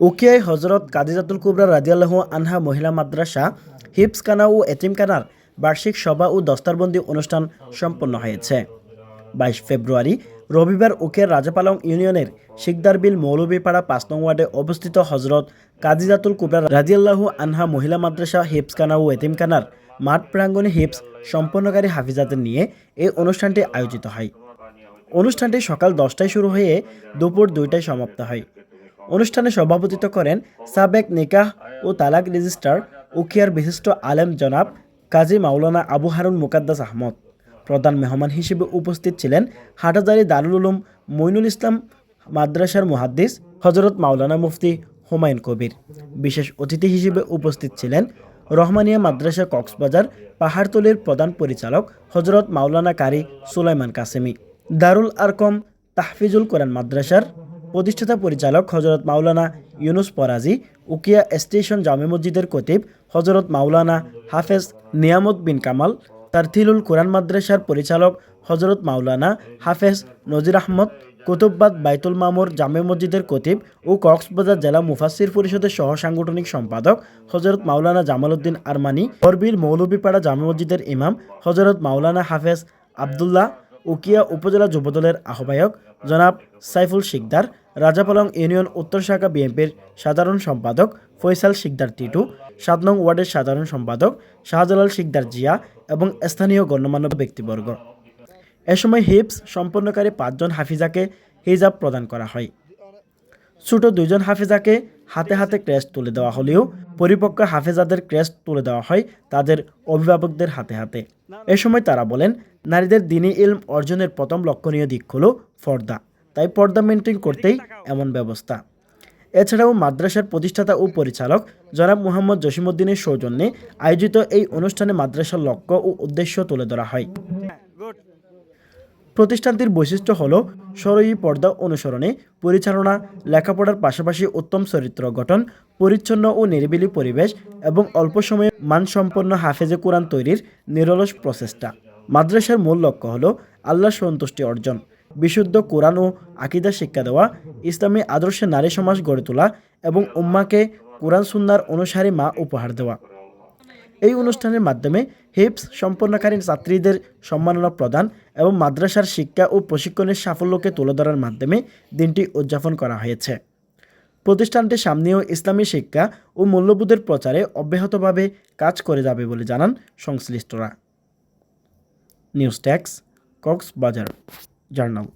উকিয়াই হজরত কাদিজাতুল কুবরা রাজিয়াল্লাহ আনহা মহিলা মাদ্রাসা হিপসখানা ও এতিমখানার বার্ষিক সভা ও দস্তারবন্দি অনুষ্ঠান সম্পন্ন হয়েছে বাইশ ফেব্রুয়ারি রবিবার উকিয়ার রাজাপালং ইউনিয়নের শিকদারবিল মৌলভীপাড়া পাঁচ নং ওয়ার্ডে অবস্থিত হজরত কাদিজাতুল কুবরা রাজিয়াল্লাহু আনহা মহিলা মাদ্রাসা হিপসখানা ও এতিমখানার মাঠ প্রাঙ্গণে হিপস সম্পন্নকারী হাফিজাদের নিয়ে এই অনুষ্ঠানটি আয়োজিত হয়। অনুষ্ঠানটি সকাল দশটায় শুরু হয়ে দুপুর দুইটায় সমাপ্ত হয়। অনুষ্ঠানে সভাপতিত্ব করেন সাবেক নিকাহ ও তালাক রেজিস্ট্রার উকিয়ার বিশিষ্ট আলেম জনাব কাজী মাওলানা আবু হারুন মুকাদ্দাস আহমদ। প্রধান মেহমান হিসেবে উপস্থিত ছিলেন হাটাজারি দারুল উলুম মইনুল ইসলাম মাদ্রাসার মুহাদ্দিস হজরত মাওলানা মুফতি হুমায়ুন কবির। বিশেষ অতিথি হিসেবে উপস্থিত ছিলেন রহমানিয়া মাদ্রাসা কক্সবাজার পাহাড়তলির প্রধান পরিচালক হজরত মাওলানা কারি সুলাইমান কাসেমি। দারুল আরকম তাহফিজুল কোরআন মাদ্রাসার প্রতিষ্ঠাতা পরিচালক হজরত মাওলানা ইউনুস পরাজি, উকিয়া স্টেশন জামে মসজিদের কতিব হজরত মাওলানা হাফেজ নিয়ামত বিন কামাল, তারথিলুল কোরআন মাদ্রাসার পরিচালক হজরত মাওলানা হাফেজ নজির আহমদ, কুতুববাদ বাইতুল মামুর জামে মসজিদের কতিব ও কক্সবাজার জেলা মুফাসির পরিষদের সহ সাংগঠনিক সম্পাদক হজরত মাওলানা জামালউদ্দিন আরমানি, বরবির মৌলভীপাড়া জামে মসজিদের ইমাম হজরত মাওলানা হাফেজ আবদুল্লাহ, উকিয়া উপজেলা যুবদলের আহ্বায়ক জনাব সাইফুল শিকদার রাজাপালং ইউনিয়ন উত্তর শাখা বিএনপির সাধারণ সম্পাদক ফৈসাল শিকদার টিটু, সাত নং ওয়ার্ডের সাধারণ সম্পাদক শাহজালাল শিকদার জিয়া এবং স্থানীয় গণ্যমান্য ব্যক্তিবর্গ। এ সময় হিপস সম্পন্নকারী পাঁচজন হাফিজাকে হিজাব প্রদান করা হয়। ছোট দুইজন হাফেজাকে হাতে হাতে ক্রেস্ট তুলে দেওয়া হলেও পরিপক্ক হাফেজাদের ক্রেস্ট তুলে দেওয়া হয় তাদের অভিভাবকদের হাতে হাতে। এ সময় তারা বলেন, নারীদের দিনী ইলম অর্জনের প্রথম লক্ষণীয় দিক হল পর্দা তাই পর্দা মেনটেন করতেই এমন ব্যবস্থা। এছাড়াও মাদ্রাসার প্রতিষ্ঠাতা ও পরিচালক জনাব মোহাম্মদ জসিমউদ্দিনের সৌজন্যে আয়োজিত এই অনুষ্ঠানে মাদ্রাসার লক্ষ্য ও উদ্দেশ্য তুলে ধরা হয়। প্রতিষ্ঠানটির বৈশিষ্ট্য হল সরয়ী পর্দা অনুসরণে পরিচালনা, লেখাপড়ার পাশাপাশি উত্তম চরিত্র গঠন, পরিচ্ছন্ন ও নিরিবিলি পরিবেশ এবং অল্প সময়ে মানসম্পন্ন হাফেজে কোরআন তৈরির নিরলস প্রচেষ্টা। মাদ্রাসার মূল লক্ষ্য হল আল্লাহ সন্তুষ্টি অর্জন। বিশুদ্ধ কোরআন ও আকিদা শিক্ষা দেওয়া, ইসলামী আদর্শে নারী সমাজ গড়ে তোলা এবং উম্মাকে কোরআন সুন্নার অনুসারী মা উপহার দেওয়া। এই অনুষ্ঠানের মাধ্যমে হিপস সম্পন্নকারী ছাত্রীদের সম্মাননা প্রদান এবং মাদ্রাসার শিক্ষা ও প্রশিক্ষণের সাফল্যকে তুলে ধরার মাধ্যমে দিনটি উদযাপন করা হয়েছে। প্রতিষ্ঠানটি সামনেও ইসলামী শিক্ষা ও মূল্যবোধের প্রচারে অব্যাহতভাবে কাজ করে যাবে বলে জানান সংশ্লিষ্টরা। নিউজ ট্যাক্স কক্সবাজার। journal.